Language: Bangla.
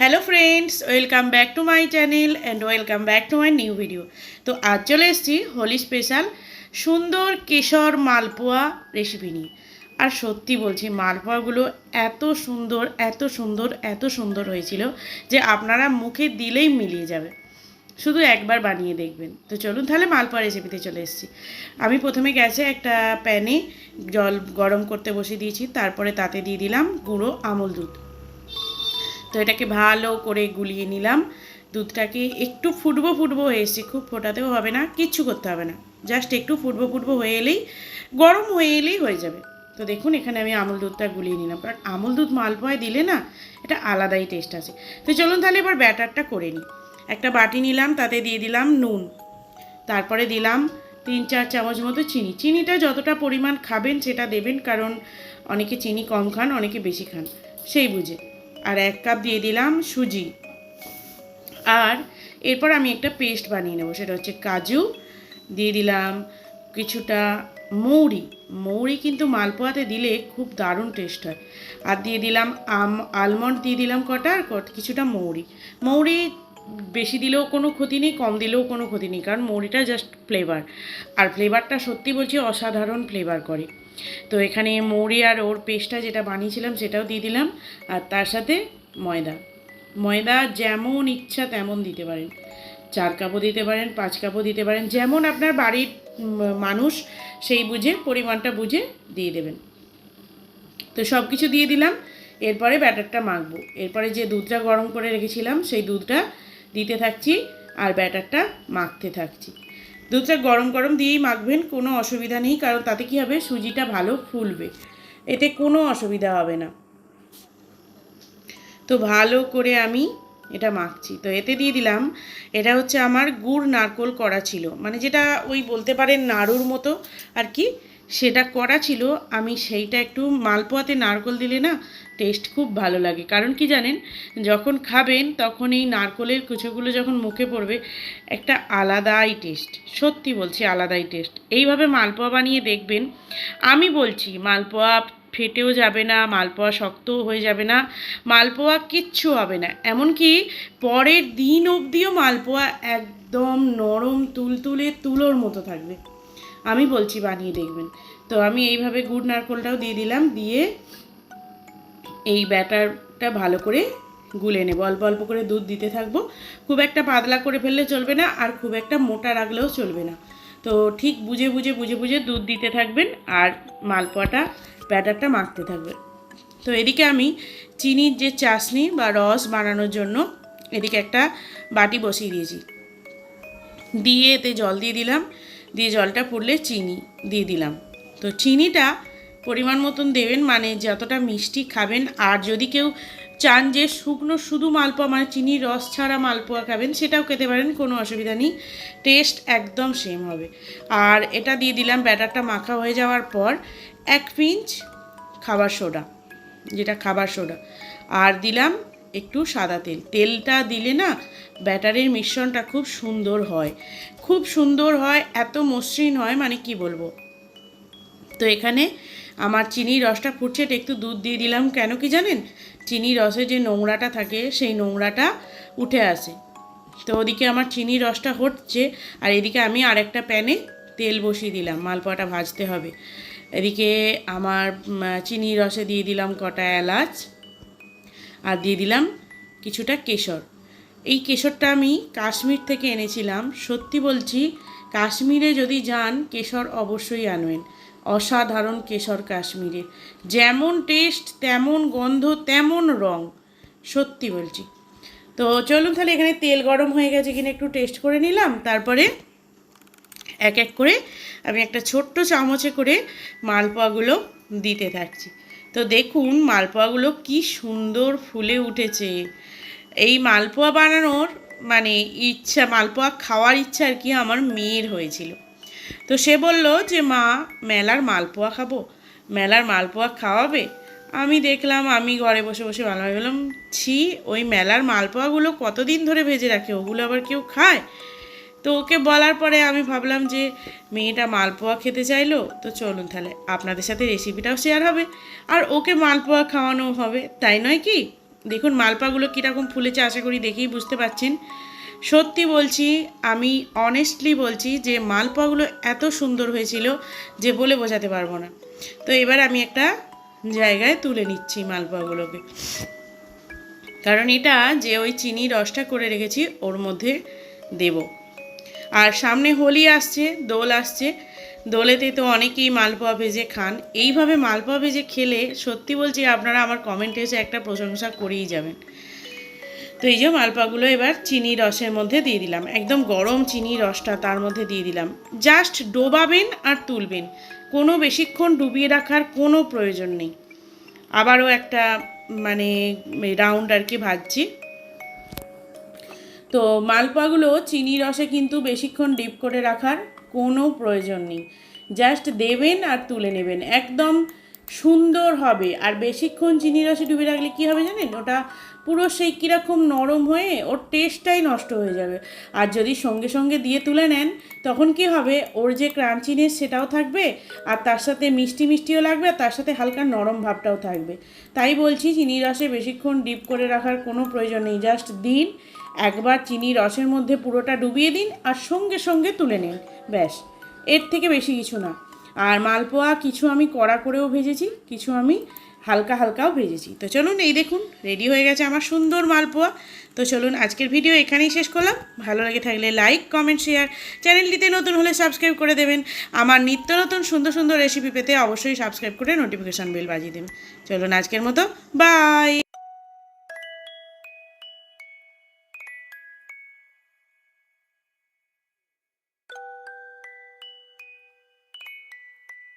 Hello friends welcome back to my channel and welcome back to my new video তো আজ চলে এসেছি হোলি স্পেশাল সুন্দর কেশর মালপোয়া রেসিপি নিয়ে। আর সত্যি বলছি, মালপোয়াগুলো এত সুন্দর এত সুন্দর এত সুন্দর হয়েছিল যে আপনারা মুখে দিলেই মিলিয়ে যাবে। শুধু একবার বানিয়ে দেখবেন। তো চলুন তাহলে মালপোয়া রেসিপিতে চলে এসেছি। আমি প্রথমে গ্যাসে একটা প্যানে জল গরম করতে বসিয়ে দিয়েছি, তারপরে তাতে দিয়ে দিলাম গুঁড়ো আমল দুধ। তো এটাকে ভালো করে গুলিয়ে নিলাম। দুধটাকে একটু ফুটবো ফুটবো হয়ে এসছে, খুব ফোটাতেও হবে না, কিচ্ছু করতে হবে না। জাস্ট একটু ফুটবো ফুটবো হয়ে এলেই, গরম হয়ে এলেই হয়ে যাবে। তো দেখুন, এখানে আমি আমুল দুধটা গুলিয়ে নিলাম। কারণ আমুল দুধ মালপোয়ায় দিলে না, এটা আলাদাই টেস্ট আছে। তো চলুন তাহলে এবার ব্যাটারটা করে নিই। একটা বাটি নিলাম, তাতে দিয়ে দিলাম নুন। তারপরে দিলাম তিন, চার চামচ মতো চিনি। চিনিটা যতটা পরিমাণ খাবেন সেটা দেবেন, কারণ অনেকে চিনি কম খান, অনেকে বেশি খান। সেই বুঝে। আর এক কাপ দিয়ে দিলাম সুজি। আর এরপর আমি একটা পেস্ট বানিয়ে নেব, সেটা হচ্ছে কাজু। দিয়ে দিলাম কিছুটা মৌরি। মৌরি কিন্তু মালপোয়াতে দিলে খুব দারুণ টেস্ট হয়। আর দিয়ে দিলাম আম আলমন্ড দিয়ে দিলাম কটা আর কিছুটা মৌরি। মৌরি বেশি দিলেও কোনো ক্ষতি নেই, কম দিলেও কোনো ক্ষতি নেই, কারণ মৌরিটা জাস্ট ফ্লেভার আর ফ্লেভারটা সত্যি বলছি অসাধারণ ফ্লেভার করে। তো এখানে মৌরি আর ওর পেস্টটা যেটা বানিয়েছিলাম সেটাও দিয়ে দিলাম। আর তার সাথে ময়দা। ময়দা যেমন ইচ্ছা তেমন দিতে পারেন। চার কাপও দিতে পারেন, পাঁচ কাপও দিতে পারেন। যেমন আপনার বাড়ির মানুষ সেই বুঝে, পরিমাণটা বুঝে দিয়ে দেবেন। তো সব কিছু দিয়ে দিলাম। এরপরে ব্যাটারটা মাখবো। এরপরে যে দুধটা গরম করে রেখেছিলাম, সেই দুধটা দিতে থাকছি আর ব্যাটারটা মাখতে থাকছি। দুধটা গরম গরম দিয়েই মাখবেন, কোনো অসুবিধা নেই, কারণ তাতে কী হবে? সুজিটা ভালো ফুলবে। এতে কোনো অসুবিধা হবে না। তো ভালো করে আমি এটা মাখছি। তো এতে দিয়ে দিলাম, এটা হচ্ছে আমার গুড় নারকোল করা ছিল। মানে যেটা ওই বলতে পারেন নাড়ুর মতো আর কি সেটা করা ছিল, আমি সেইটা একটু মালপোয়াতে নারকোল দিলে না টেস্ট খুব ভালো লাগে। কারণ কি জানেন, যখন খাবেন তখন এই নারকোলের কুচোগুলো যখন মুখে পড়বে, একটা আলাদাই টেস্ট সত্যি বলছি আলাদাই টেস্ট এইভাবে মালপোয়া বানিয়ে দেখবেন, আমি বলছি মালপোয়া ফেটেও যাবে না, মালপোয়া শক্তও হয়ে যাবে না, মালপোয়া কিচ্ছু হবে না। এমনকি পরের দিন অবধিও মালপোয়া একদম নরম, তুলতুলে তুলোর মতো থাকবে। আমি বলছি বানিয়ে দেখবেন। তো আমি এইভাবে গুড় নারকোলটাও দিয়ে দিলাম, দিয়ে এই ব্যাটারটা ভালো করে গুলে নেব। অল্প অল্প করে দুধ দিতে থাকব। খুব একটা পাতলা করে ফেললে চলবে না, আর খুব একটা মোটা রাখলেও চলবে না। তো ঠিক বুঝে বুঝে বুঝে বুঝে দুধ দিতে থাকবেন, আর মালপোয়াটা, ব্যাটারটা মাখতে থাকবেন। তো এদিকে আমি চিনির যে চাশনি বা রস বানানোর জন্য এদিকে একটা বাটি বসিয়ে দিয়েছি। দিয়ে এতে জল দিয়ে দিলাম। দিয়ে জলটা ফুটলে চিনি দিয়ে দিলাম। তো চিনিটা পরিমাণ মতন দেবেন মানে যতটা মিষ্টি খাবেন। আর যদি কেউ চান যে শুকনো শুধু মালপোয়া মানে চিনির রস ছাড়া মালপোয়া খাবেন, সেটাও খেতে পারেন, কোনো অসুবিধা নেই। টেস্ট একদম সেম হবে। আর এটা দিয়ে দিলাম, ব্যাটারটা মাখা হয়ে যাওয়ার পর এক পিঞ্চ খাবার সোডা, যেটা খাবার সোডা। আর দিলাম একটু সাদা তেল। তেলটা দিলে না ব্যাটারের মিশ্রণটা খুব সুন্দর হয়। খুব সুন্দর হয়, এত মসৃণ হয় মানে কি বলব? তো এখানে আমার চিনির রসটা ফুটছে একটু দুধ দিয়ে দিলাম। কেন কি জানেন? চিনির রসে যে নোংরাটা থাকে, সেই নোংরাটা উঠে আসে। তো ওদিকে আমার চিনির রসটা হচ্ছে, আর এদিকে আমি আরেকটা প্যানে তেল বসিয়ে দিলাম, মালপোয়াটা ভাজতে হবে। এদিকে আমার চিনির রসে দিয়ে দিলাম কটা এলাচ। আর দিয়ে দিলাম কিছুটা কেশর। এই কেশরটা আমি কাশ্মীর থেকে এনেছিলাম। সত্যি বলছি, কাশ্মীরে যদি যান, কেশর অবশ্যই আনবেন। অসাধারণ কেশর কাশ্মীরে। যেমন টেস্ট তেমন গন্ধ, তেমন রং। সত্যি বলছি। তো চলুন তাহলে এখানে তেল গরম হয়ে গেছে কিনা একটু টেস্ট করে নিলাম। তারপরে এক এক করে আমি একটা ছোট্ট চামচে করে মালপোয়াগুলো দিতে থাকছি। তো দেখুন, মালপোয়াগুলো কি সুন্দর ফুলে উঠেছে। এই মালপোয়া বানানোর মানে ইচ্ছা, মালপোয়া খাওয়ার ইচ্ছা আর কি আমার মেয়ের হয়েছিল। তো সে বলল যে, মা, মেলার মালপোয়া খাব। মেলার মালপোয়া খাওয়াবে? আমি দেখলাম, আমি ঘরে বসে বসে ভালো বললাম, ছি, ওই মেলার মালপোয়াগুলো কতদিন ধরে ভেজে রাখে? ওগুলো আবার কেউ খায়? তো ওকে বলার পরে আমি ভাবলাম যে মেয়েটা মালপোয়া খেতে চাইলো, তো চলুন তাহলে আপনাদের সাথে রেসিপিটাও শেয়ার হবে। আর ওকে মালপোয়া খাওয়ানো হবে, তাই নয় কি? দেখুন মালপাগুলো কীরকম ফুলেছে, আশা করি দেখেই বুঝতে পারছেন। সত্যি বলছি, আমি অনেস্টলি বলছি যে মালপাগুলো এত সুন্দর হয়েছিল যে বলে বোঝাতে পারব না। তো এবার আমি একটা জায়গায় তুলে নিচ্ছি মালপাগুলোকে কারণ এটা যে ওই চিনি রসটা করে রেখেছি, ওর মধ্যে দেব। আর সামনে হোলি আসছে, দোল আসছে। দোলেতে তো অনেকেই মালপোয়া ভেজে খান। এইভাবে মালপোয়া ভেজে খেলে সত্যি বলছি আপনারা আমার কমেন্টে এসে একটা প্রশংসা করেই যাবেন। তো এই যে মালপাগুলো এবার চিনি রসের মধ্যে দিয়ে দিলাম। একদম গরম চিনি রসটা তার মধ্যে দিয়ে দিলাম। জাস্ট ডোবাবেন আর তুলবেন। কোনো বেশিক্ষণ ডুবিয়ে রাখার কোনো প্রয়োজন নেই। আবারও একটা মানে রাউন্ড আর কি ভাজছি। তো মালপোয়াগুলো চিনি রসে কিন্তু বেশিক্ষণ ডিপ করে রাখার কোনো প্রয়োজন নেই। জাস্ট দেবেন আর তুলে নেবেন। একদম সুন্দর হবে। আর বেশিক্ষণ চিনি রসে ডুবে রাখলে কী হবে জানেন? ওটা পুরো সেই কীরকম নরম হয়ে ওর টেস্টটাই নষ্ট হয়ে যাবে। আর যদি সঙ্গে সঙ্গে দিয়ে তুলে নেন, তখন কি হবে? ওর যে ক্রাঞ্চিনেস সেটাও থাকবে, আর তার সাথে মিষ্টি মিষ্টিও লাগবে, আর তার সাথে হালকা নরম ভাবটাও থাকবে। তাই বলছি, চিনি রসে বেশিক্ষণ ডিপ করে রাখার কোনো প্রয়োজন নেই। জাস্ট দিন, একবার চিনি রসের মধ্যে পুরোটা ডুবিয়ে দিন, আর সঙ্গে সঙ্গে তুলে নিন। ব্যাস, এর থেকে বেশি কিছু না। আর মালপোয়া কিছু আমি কড়া করেও ভেজেছি, কিছু আমি হালকা হালকাও ভেজেছি। তো চলুন এই দেখুন রেডি হয়ে গেছে আমার সুন্দর মালপোয়া। তো চলুন আজকের ভিডিও এখানেই শেষ করলাম। ভালো লাগে থাকলে লাইক কমেন্ট শেয়ার চ্যানেলটিতে নতুন হলে সাবস্ক্রাইব করে দেবেন। আমার নিত্য নতুন সুন্দর সুন্দর রেসিপি পেতে অবশ্যই সাবস্ক্রাইব করে নোটিফিকেশান বেল বাজিয়ে দেবেন। চলুন আজকের মতো বাই